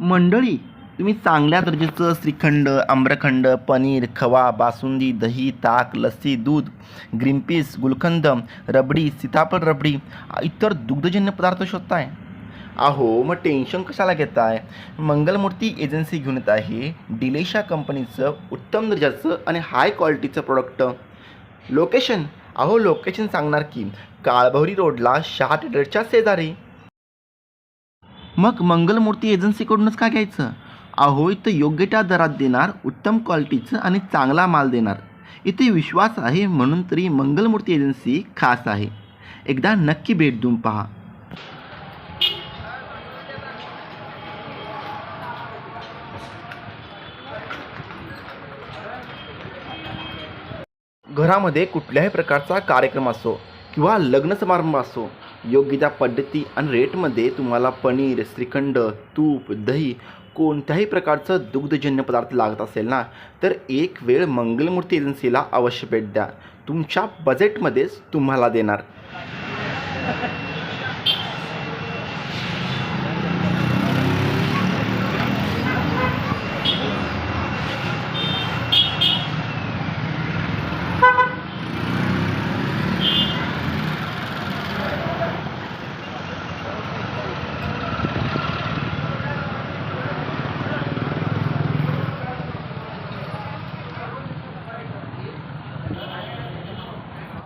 मंडळी तुम्ही चांगल्या दर्जाचं श्रीखंड आम्रखंड पनीर खवा बासुंदी दही ताक लस्सी दूध ग्रीन पीस गुलकंद रबडी सीताफळ रबडी इतर दुग्धजन्य पदार्थ शोधताय? अहो मग टेन्शन कशाला घेताय? मंगलमूर्ती एजन्सी घेऊन येत आहे. डिलेशा कंपनीचं उत्तम दर्जाचं आणि हाय क्वालिटीचं प्रोडक्ट लोकेशन अहो लोकेशन सांगणार की काळभवरी रोडला शहा थिएटरच्या शेजारी. मग मंगलमूर्ती एजन्सीकडूनच काय घ्यायचं? अहो इथं योग्य त्या दरात देणार उत्तम क्वालिटीचं आणि चांगला माल देणार. इथे विश्वास आहे म्हणून तरी मंगलमूर्ती एजन्सी खास आहे. एकदा नक्की भेट देऊन पहा. घरामध्ये कुठल्याही प्रकारचा कार्यक्रम असो किंवा लग्न समारंभ असो योग्य त्या पद्धती आणि रेटमध्ये तुम्हाला पनीर श्रीखंड तूप दही कोणत्याही प्रकारचं दुग्धजन्य पदार्थ लागत असेल ना तर एक वेळ मंगलमूर्ती एजन्सीला अवश्य भेट द्या. तुमच्या बजेटमध्येच तुम्हाला देणार.